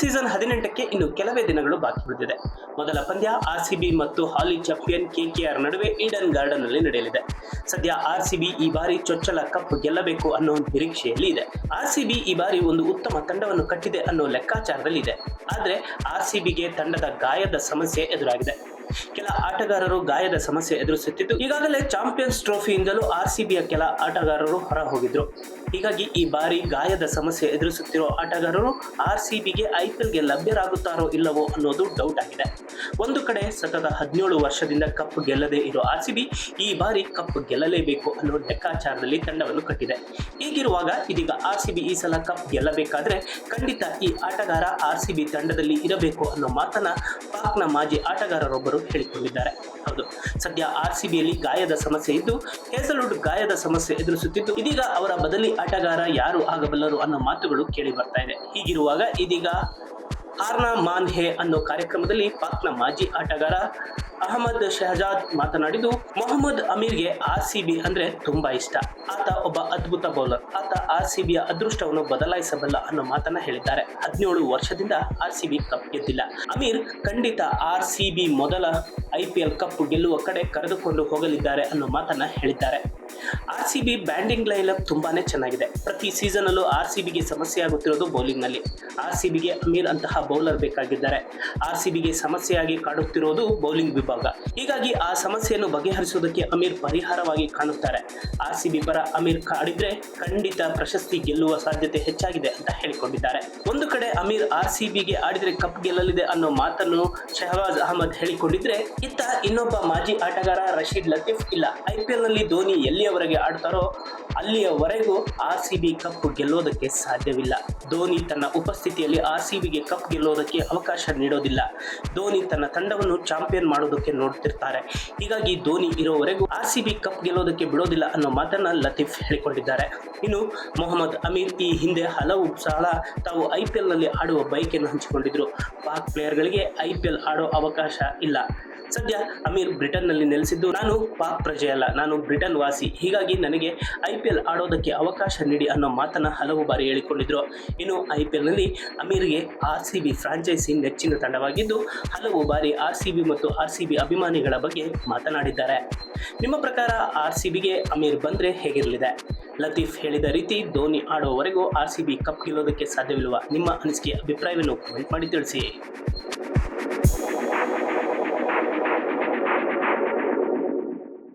Season ಹದಿನೆಂಟಕ್ಕೆ ಇನ್ನು ಕೆಲವೇ ದಿನಗಳು ಬಾಕಿ ಉಳಿದಿದೆ. ಮೊದಲ ಪಂದ್ಯ ಆರ್ಸಿಬಿ ಮತ್ತು ಹಾಲಿ ಚಾಂಪಿಯನ್ ಕೆಕೆಆರ್ ನಡುವೆ ಈಡನ್ ಗಾರ್ಡನ್ನಲ್ಲಿ ನಡೆಯಲಿದೆ. ಸದ್ಯ ಆರ್ಸಿಬಿ ಈ ಬಾರಿ ಚೊಚ್ಚಲ ಕಪ್ ಗೆಲ್ಲಬೇಕು ಅನ್ನೋ ನಿರೀಕ್ಷೆಯಲ್ಲಿ ಇದೆ. ಆರ್ಸಿಬಿ ಈ ಬಾರಿ ಒಂದು ಉತ್ತಮ ತಂಡವನ್ನು ಕಟ್ಟಿದೆ ಅನ್ನೋ ಲೆಕ್ಕಾಚಾರದಲ್ಲಿ ಇದೆ ಆದ್ರೆ ಆರ್ಸಿಬಿಗೆ ತಂಡದ ಗಾಯದ ಸಮಸ್ಯೆ ಎದುರಾಗಿದೆ. ಕೆಲ ಆಟಗಾರರು ಗಾಯದ ಸಮಸ್ಯೆ ಎದುರಿಸುತ್ತಿದ್ದು, ಈಗಾಗಲೇ ಚಾಂಪಿಯನ್ಸ್ ಟ್ರೋಫಿಯಿಂದಲೂ ಆರ್ ಸಿಬಿಯ ಕೆಲ ಆಟಗಾರರು ಹೊರ ಹೋಗಿದ್ರು ಹೀಗಾಗಿ ಈ ಬಾರಿ ಗಾಯದ ಸಮಸ್ಯೆ ಎದುರಿಸುತ್ತಿರುವ ಆಟಗಾರರು ಆರ್ ಸಿಬಿಗೆ ಐಪಿಎಲ್ಗೆ ಲಭ್ಯರಾಗುತ್ತಾರೋ ಇಲ್ಲವೋ ಅನ್ನೋದು ಡೌಟ್ ಆಗಿದೆ. ಒಂದು ಕಡೆ ಸತತ ಹದಿನೇಳು ವರ್ಷದಿಂದ ಕಪ್ ಗೆಲ್ಲದೇ ಇರೋ ಆರ್ಸಿಬಿ ಈ ಬಾರಿ ಕಪ್ ಗೆಲ್ಲಲೇಬೇಕು ಅನ್ನೋ ಲೆಕ್ಕಾಚಾರದಲ್ಲಿ ತಂಡವನ್ನು ಕಟ್ಟಿದೆ. ಹೀಗಿರುವಾಗ ಇದೀಗ ಆರ್ಸಿಬಿ ಈ ಸಲ ಕಪ್ ಗೆಲ್ಲಬೇಕಾದ್ರೆ ಖಂಡಿತ ಈ ಆಟಗಾರ ಆರ್ಸಿಬಿ ತಂಡದಲ್ಲಿ ಇರಬೇಕು ಅನ್ನೋ ಮಾತನ್ನ ಪಾಕ್ನ ಮಾಜಿ ಆಟಗಾರರೊಬ್ಬರು ಹೇಳಿಕೊಂಡಿದ್ದಾರೆ. ಹೌದು, ಸದ್ಯ ಆರ್ ಸಿಬಿಯಲ್ಲಿ ಗಾಯದ ಸಮಸ್ಯೆ ಇದ್ದು ಹೇಸಲ್ವುಡ್ ಗಾಯದ ಸಮಸ್ಯೆ ಎದುರಿಸುತ್ತಿದ್ದು, ಇದೀಗ ಅವರ ಬದಲಿ ಆಟಗಾರ ಯಾರು ಆಗಬಲ್ಲರು ಅನ್ನೋ ಮಾತುಗಳು ಕೇಳಿ ಬರ್ತಾ ಇದೆ. ಹೀಗಿರುವಾಗ ಇದೀಗ ಹಾರ್ನಾ ಮಾನ್ ಹೇ ಅನ್ನೋ ಕಾರ್ಯಕ್ರಮದಲ್ಲಿ ಪಾಕ್ನ ಮಾಜಿ ಆಟಗಾರ ಅಹಮದ್ ಶಹಜಾದ್ ಮಾತನಾಡಿದ್ದು, ಮೊಹಮ್ಮದ್ ಅಮೀರ್ಗೆ ಆರ್ ಸಿ ಬಿ ಅಂದ್ರೆ ತುಂಬಾ ಇಷ್ಟ. ಆತ ಒಬ್ಬ ಅದ್ಭುತ ಬೌಲರ್. ಆತ ಆರ್ ಸಿ ಬಿಯ ಅದೃಷ್ಟವನ್ನು ಬದಲಾಯಿಸಬಲ್ಲ ಅನ್ನೋ ಮಾತನ್ನ ಹೇಳಿದ್ದಾರೆ. ಹದಿನೇಳು ವರ್ಷದಿಂದ ಆರ್ ಸಿ ಬಿ ಕಪ್ ಗೆದ್ದಿಲ್ಲ. ಅಮೀರ್ ಖಂಡಿತ ಆರ್ ಸಿ ಬಿ ಮೊದಲ ಐ ಪಿ ಎಲ್ ಕಪ್ ಗೆಲ್ಲುವ ಕಡೆ ಕರೆದುಕೊಂಡು ಹೋಗಲಿದ್ದಾರೆ ಅನ್ನೋ ಮಾತನ್ನ ಹೇಳಿದ್ದಾರೆ. R C B batting line up ತುಂಬಾನೇ ಚೆನ್ನಾಗಿದೆ. ಪ್ರತಿ ಸೀಸನ್ ಅಲ್ಲೂ ಆರ್ ಸಿ ಬಿಗೆ ಸಮಸ್ಯೆ ಆಗುತ್ತಿರೋದು ಬೌಲಿಂಗ್ನಲ್ಲಿ ಆರ್ ಸಿ ಬಿಗೆ ಅಮೀರ್ ಅಂತಹ ಬೌಲರ್ ಬೇಕಾಗಿದ್ದಾರೆ. ಆರ್ ಸಿ ಬಿಗೆ ಸಮಸ್ಯೆಯಾಗಿ ಕಾಡುತ್ತಿರುವುದು ಬೌಲಿಂಗ್ ವಿಭಾಗ. ಹೀಗಾಗಿ ಆ ಸಮಸ್ಯೆಯನ್ನು ಬಗೆಹರಿಸುವುದಕ್ಕೆ ಅಮೀರ್ ಪರಿಹಾರವಾಗಿ ಕಾಣುತ್ತಾರೆ. ಆರ್ ಸಿ ಬಿ ಪರ ಅಮೀರ್ ಕಾಡಿದ್ರೆ ಖಂಡಿತ ಪ್ರಶಸ್ತಿ ಗೆಲ್ಲುವ ಸಾಧ್ಯತೆ ಹೆಚ್ಚಾಗಿದೆ ಅಂತ ಹೇಳಿಕೊಂಡಿದ್ದಾರೆ. ಒಂದು ಕಡೆ ಅಮೀರ್ ಆರ್ ಸಿ ಬಿಗೆ ಆಡಿದ್ರೆ ಕಪ್ ಗೆಲ್ಲಲಿದೆ ಅನ್ನೋ ಮಾತನ್ನು ಶಹಬಾಜ್ ಅಹಮದ್ ಹೇಳಿಕೊಂಡಿದ್ರೆ, ಇತ್ತ ಇನ್ನೊಬ್ಬ ಮಾಜಿ ಆಟಗಾರ ರಶೀದ್ ಲತೀಫ್ ಇಲ್ಲ. ಐಪಿಎಲ್ನಲ್ಲಿ ಧೋನಿ ಎಲ್ಲಿಯವರೆಗೆ ಆಡ್ತಾರೋ ಅಲ್ಲಿಯವರೆಗೂ ಆರ್ ಸಿ ಬಿ ಕಪ್ ಗೆಲ್ಲೋದಕ್ಕೆ ಸಾಧ್ಯವಿಲ್ಲ. ಧೋನಿ ತನ್ನ ಉಪಸ್ಥಿತಿಯಲ್ಲಿ ಆರ್ ಸಿ ಬಿಗೆ ಕಪ್ ಗೆಲ್ಲೋದಕ್ಕೆ ಅವಕಾಶ ನೀಡೋದಿಲ್ಲ. ಧೋನಿ ತನ್ನ ತಂಡವನ್ನು ಚಾಂಪಿಯನ್ ಮಾಡೋದಕ್ಕೆ ನೋಡ್ತಿರ್ತಾರೆ. ಹೀಗಾಗಿ ಧೋನಿ ಇರೋವರೆಗೂ ಆರ್ ಸಿ ಬಿ ಕಪ್ ಗೆಲ್ಲೋದಕ್ಕೆ ಬಿಡೋದಿಲ್ಲ ಅನ್ನೋ ಮಾತನ್ನ ಲತೀಫ್ ಹೇಳಿಕೊಂಡಿದ್ದಾರೆ. ಇನ್ನು ಮೊಹಮ್ಮದ್ ಅಮೀರ್ ಈ ಹಿಂದೆ ಹಲವು ಸಲ ತಾವು ಐ ಪಿ ಎಲ್ನಲ್ಲಿ ಆಡುವ ಬೈಕನ್ನು ಹಂಚಿಕೊಂಡಿದ್ರು. ಪಾಕ್ ಪ್ಲೇಯರ್ಗಳಿಗೆ ಐ ಪಿ ಎಲ್ ಆಡೋ ಅವಕಾಶ ಇಲ್ಲ. ಸದ್ಯ ಅಮೀರ್ ಬ್ರಿಟನ್ನಲ್ಲಿ ನೆಲೆಸಿದ್ದು ನಾನು ಪಾಕ್ ಪ್ರಜೆ ಅಲ್ಲ ನಾನು ಬ್ರಿಟನ್ ವಾಸಿ. ಹೀಗಾಗಿ ನನಗೆ ಐ ಪಿ ಎಲ್ ಆಡೋದಕ್ಕೆ ಅವಕಾಶ ನೀಡಿ ಅನ್ನೋ ಮಾತನ್ನು ಹಲವು ಬಾರಿ ಹೇಳಿಕೊಂಡಿದ್ರು. ಇನ್ನು ಐ ಪಿ ಎಲ್ನಲ್ಲಿ ಅಮೀರ್ಗೆ ಆರ್ ಸಿ ಬಿ ಫ್ರಾಂಚೈಸಿ ನೆಚ್ಚಿನ ತಂಡವಾಗಿದ್ದು, ಹಲವು ಬಾರಿ ಆರ್ ಸಿ ಬಿ ಮತ್ತು ಆರ್ ಸಿ ಬಿ ಅಭಿಮಾನಿಗಳ ಬಗ್ಗೆ ಮಾತನಾಡಿದ್ದಾರೆ. ನಿಮ್ಮ ಪ್ರಕಾರ ಆರ್ ಸಿ ಬಿಗೆ ಅಮೀರ್ ಬಂದರೆ ಹೇಗಿರಲಿದೆ? ಲತೀಫ್ ಹೇಳಿದ ರೀತಿ ಧೋನಿ ಆಡುವವರೆಗೂ ಆರ್ ಸಿ ಬಿ ಕಪ್ ಗೆಲ್ಲೋದಕ್ಕೆ ಸಾಧ್ಯವಿಲ್ವಾ? ನಿಮ್ಮ ಅನಿಸಿಕೆ, ಅಭಿಪ್ರಾಯವನ್ನು ಕಮೆಂಟ್ ಮಾಡಿ ತಿಳಿಸಿ.